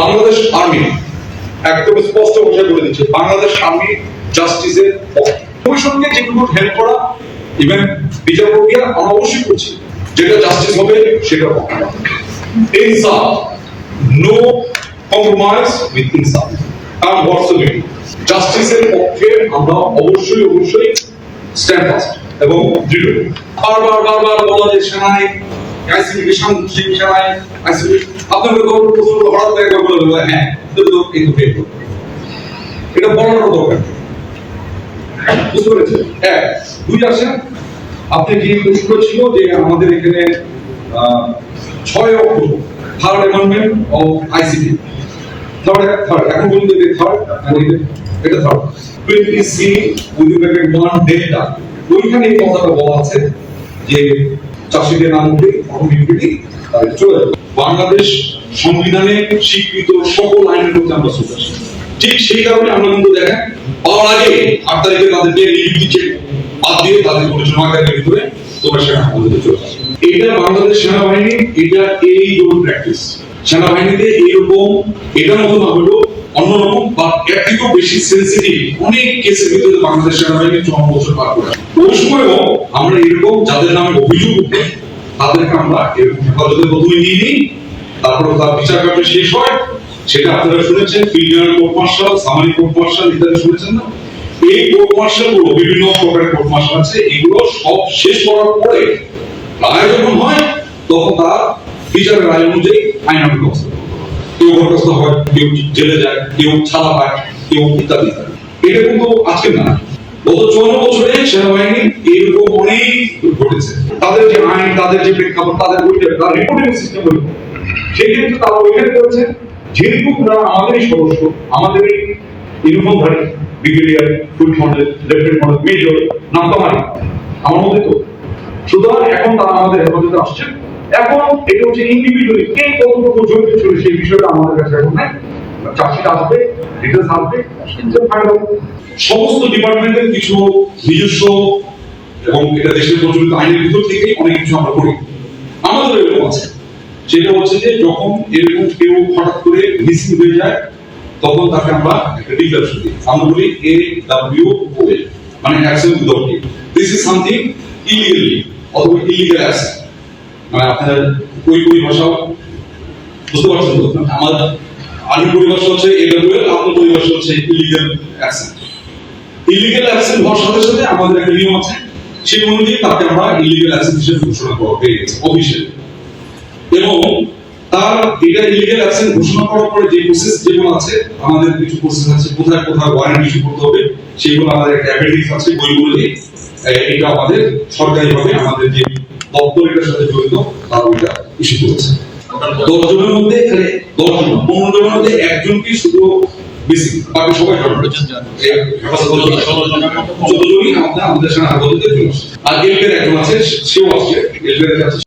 Bangladesh army. একদম স্পষ্ট ভাষায় বলে দিচ্ছে, বাংলাদেশ আর্মি জাস্টিসের কমিশনকে যেটুকু হেল্প করা ইভেন বিচার প্রক্রিয়া আমরা অবশ্যই করছি, যেটা জাস্টিস হবে, সেটা ইনসাফ। নো কম্প্রোমাইজ উইথ ইনসাফ জাস্টিসের পক্ষে আমরা অবশ্যই অবশ্যই স্ট্যান্ড ফাস্ট এবং দৃঢ়। বারবার বারবার বলা যে আইসিবি শান্তি সেনায় আইসিবি আপনাদের হ্যাঁ এটা তো এই তো ফেক এটা বলার দরকার এক দুই আপনি ছিল যে আমাদের এখানে ছয় অক্টোবর থার্ড অ্যামেন্ডমেন্ট আইসিটি এখন বলুন যে এটা সি ওয়ান ওইখানে এই কথাটা বলা আছে যে চাষিদের নাম উঠে অটোমেটিক্যালি চলে। বাংলাদেশ সংবিধানে স্বীকৃত সকল আইনের মধ্যে আমরা শ্রদ্ধা ঠিক সেই কারণে আমরা কিন্তু দেখেন, পাওয়ার আগে আট তারিখে তাদেরকে লিমিট দিচ্ছে বাদ দিয়ে তাদের কোনো জমাকারের ভিতরে তোমরা সেনা আমাদের চলে। এটা বাংলাদেশ সেনাবাহিনী এটা এই রোল প্র্যাকটিস সেনাবাহিনীতে এইরকম এটার মতো না হলেও অন্যরকম বা এর থেকেও বেশি সেন্সিটিভ অনেক কেসের ভিতরে বাংলাদেশ সেনাবাহিনী বছর পার করে ওই সময়ও আমরা এরকম যাদের নামে অভিযোগ উঠে, তাদেরকে আমরা এরকম হেফাজতে নিয়ে নিই তার বিচার শেষ হয়। সেটা আপনারা শুনেছেন court martial summary court martial ইত্যাদি শুনেছেন না? এই কোর্ট মার্শালগুলো, বিভিন্ন প্রকারের কোর্ট মার্শাল আছে, এগুলো সব শেষ করার পরে রায় যখন হয়, তখন তার বিচারের রায় অনুযায়ী আইন ব্যবস্থা। কেউ বরখাস্ত হয়, কেউ জেলে যায়, কেউ ছাড়া কেউ ইত্যাদি। এটা কিন্তু আজকে না। গত বছরে সেনাবাহিনী এরকম অনেক ঘটেছে। তাদের যে আইন, তাদের যে প্রেক্ষাপট, তাদের তার রিপোর্টিং সিস্টেম তারা ওইখানে করেছে। আমাদেরই সদস্য ইউনিফর্মধারী brigadier model lieutenant model major নাম তো আমার মধ্যে তো। সুতরাং এখন তারা আমাদের হেফাজতে আসছেন এখন এটা হচ্ছে ইন্ডিভিজুয়ালি কে কতটুকু জড়িত ছিল সেই বিষয়টা আমাদের কাছে এখন নাই। চাষিরা আসবে ডিটেলস আসবে সমস্ত ডিপার্টমেন্টের কিছু নিজস্ব এবং এটা দেশের প্রচলিত আইনের ভিতর থেকে অনেক কিছু আমরা করি আমাদের এরকম আছে। সেটা হচ্ছে যে যখন এরকম কেউ হঠাৎ করে মিসিং হয়ে যায়, তখন তাকে আমরা একটা ডিক্লারেশন দিই আমরা বলি এ ডাব্লিউ মানে action without this is something illegally অথবা ইলিগাল অ্যাকশন মানে বুঝতে পারছেন তো? আমার আর্মি পরিভাষা হচ্ছে এডব্লিউ আপনার পরিভাষা হচ্ছে ইলিগাল ইলিগাল হওয়ার সাথে সাথে আমাদের একটা নিয়ম আছে, সেই অনুযায়ী তাকে আমরা ইলিগাল হিসেবে ঘোষণা করা গেছে অফিসিয়ালি এবং তার এটা ইলিগাল অ্যাকশন ঘোষণা করার পরে যে প্রসেস যেগুলো আছে, আমাদের কিছু প্রসেস আছে, কোথায় কোথায় ওয়ারেন্ট ইস্যু করতে হবে, সেগুলো আমাদের একটা অ্যাপেন্ডিক্স আছে, বইগুলো এটা আমাদের সরকারিভাবে আমাদের যে দপ্তর সাথে জড়িত তারা ওইটা ইস্যু করেছে দশ জনের মধ্যে এখানে দশ জন পনেরো জনের মধ্যে একজনকে শুধু বেশি বাকি সবাই চোদ্দ জনই আমাদের আর এলবের একজন আছে সেও আসছে এলবের আছে